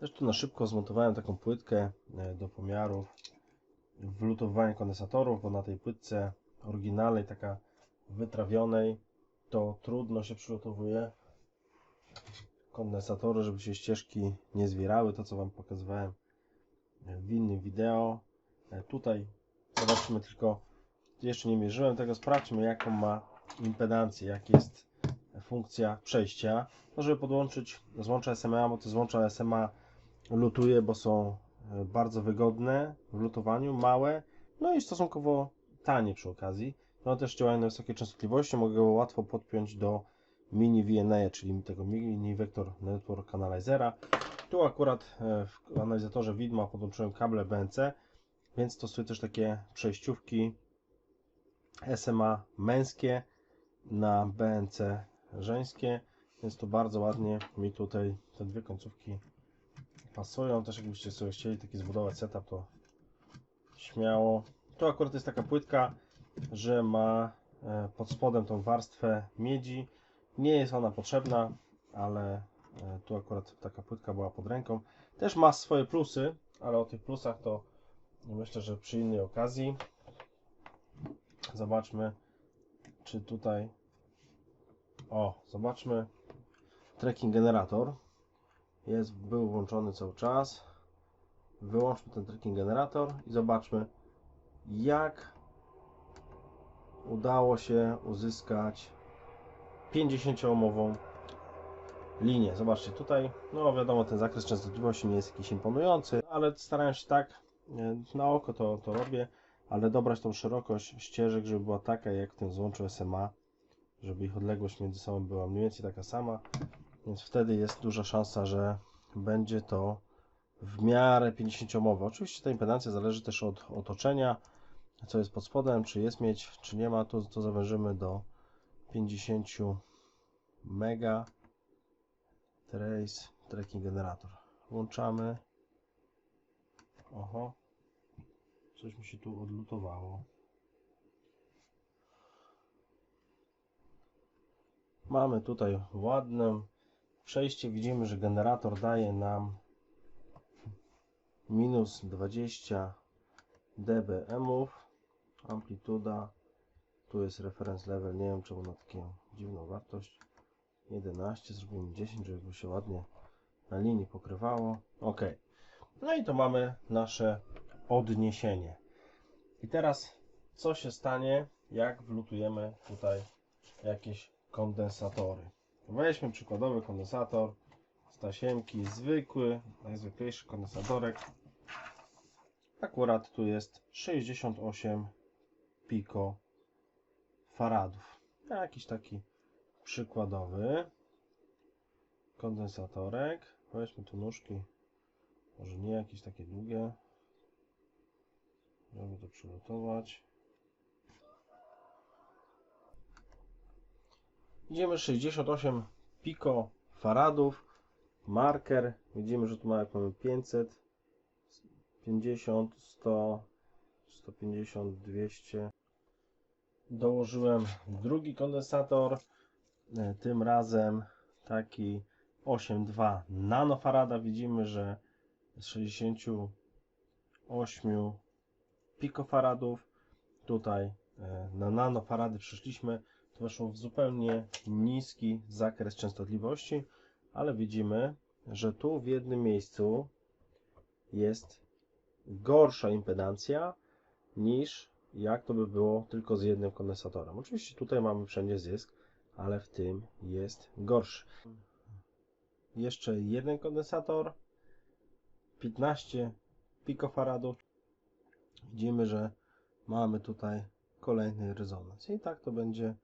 Też tu na szybko zmontowałem taką płytkę e, do pomiarów wlutowywania kondensatorów, bo na tej płytce oryginalnej, taka wytrawionej, to trudno się przygotowuje kondensatory, żeby się ścieżki nie zwierały, to co Wam pokazywałem w innym wideo. E, Tutaj zobaczymy tylko, jeszcze nie mierzyłem tego, sprawdźmy jaką ma impedancję, jak jest funkcja przejścia. No, żeby podłączyć złącza SMA, bo to złącza SMA lutuje, bo są e, bardzo wygodne w lutowaniu, małe, no i stosunkowo tanie przy okazji. No też działają na wysokiej częstotliwości, mogę go łatwo podpiąć do mini VNA, czyli tego mini Vector Network Analyzera. Tu akurat e, w analizatorze widma podłączyłem kable BNC, więc stosuję też takie przejściówki SMA męskie na BNC żeńskie, więc to bardzo ładnie mi tutaj te dwie końcówki pasują. Też jakbyście sobie chcieli taki zbudować setup, to śmiało. Tu akurat jest taka płytka, że ma e, pod spodem tą warstwę miedzi. Nie jest ona potrzebna, ale e, tu akurat taka płytka była pod ręką. Też ma swoje plusy, ale o tych plusach to myślę, że przy innej okazji. Zobaczmy, czy tutaj. O, zobaczmy. Tracking generator jest, był włączony cały czas. Wyłączmy ten tracking generator i zobaczmy, jak udało się uzyskać 50-ohmową linię. Zobaczcie tutaj, no wiadomo, ten zakres częstotliwości nie jest jakiś imponujący, ale starałem się tak, e, na oko to, to robię, ale dobrać tą szerokość ścieżek, żeby była taka jak w tym złączu SMA, żeby ich odległość między sobą była mniej więcej taka sama, więc wtedy jest duża szansa, że będzie to w miarę 50-ohmowe. Oczywiście ta impedancja zależy też od otoczenia, co jest pod spodem, czy jest mieć, czy nie ma, to, to zawężymy do 50 mega trace tracking generator. Włączamy. Oho. Coś mi się tu odlutowało. Mamy tutaj ładne przejście. Widzimy, że generator daje nam minus 20 dBm-ów. Amplituda. Tu jest reference level. Nie wiem czemu na taką dziwną wartość. 11, zrobimy 10, żeby się ładnie na linii pokrywało. Ok. No i to mamy nasze odniesienie. I teraz co się stanie, jak wlutujemy tutaj jakieś kondensatory. Weźmy przykładowy kondensator z tasiemki, zwykły, najzwyklejszy kondensatorek. Akurat tu jest 68 piko faradów. Jakiś taki przykładowy kondensatorek. Weźmy tu nóżki, może nie jakieś takie długie, żeby to przygotować. Idziemy 68 piko faradów, marker. Widzimy, że tu mamy 500, 50, 100, 150, 200. Dołożyłem drugi kondensator, e, tym razem taki 8,2 nanofarada. Widzimy, że z 68 pikofaradów tutaj e, na nanofarady przyszliśmy. To weszło w zupełnie niski zakres częstotliwości, ale widzimy, że tu w jednym miejscu jest gorsza impedancja niż jak to by było tylko z jednym kondensatorem. Oczywiście tutaj mamy wszędzie zysk, ale w tym jest gorszy. Jeszcze jeden kondensator, 15 pikofaradów. Widzimy, że mamy tutaj kolejny rezonans. I tak to będzie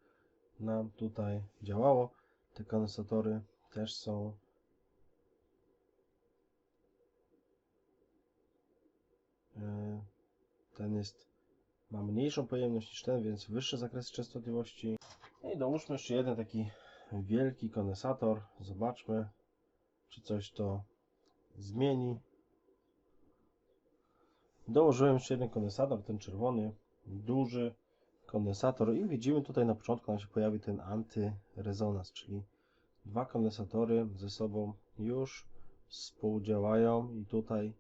nam tutaj działało. Te kondensatory też są e, ten jest ma mniejszą pojemność niż ten, więc wyższy zakres częstotliwości. No I dołóżmy jeszcze jeden taki wielki kondensator. Zobaczmy, czy coś to zmieni. Dołożyłem jeszcze jeden kondensator, ten czerwony, duży kondensator i widzimy tutaj na początku nam się pojawi ten antyrezonans, czyli dwa kondensatory ze sobą już współdziałają i tutaj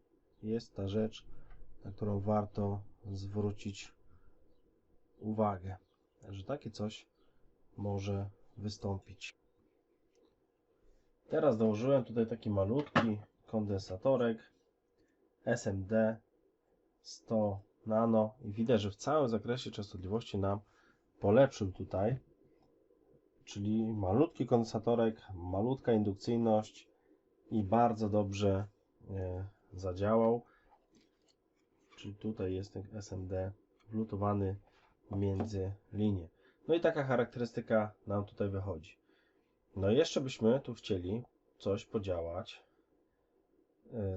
jest ta rzecz, na którą warto zwrócić uwagę, że takie coś może wystąpić. Teraz dołożyłem tutaj taki malutki kondensatorek SMD 100 nano i widać, że w całym zakresie częstotliwości nam polepszył tutaj. Czyli malutki kondensatorek, malutka indukcyjność i bardzo dobrze e, zadziałał. Czyli tutaj jest ten SMD wlutowany między linie. No i taka charakterystyka nam tutaj wychodzi. No i jeszcze byśmy tu chcieli coś podziałać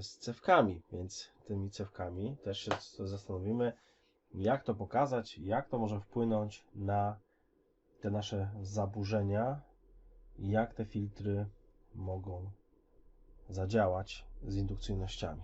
z cewkami, więc tymi cewkami też się zastanowimy, jak to pokazać, jak to może wpłynąć na te nasze zaburzenia jak te filtry mogą zadziałać z indukcyjnościami.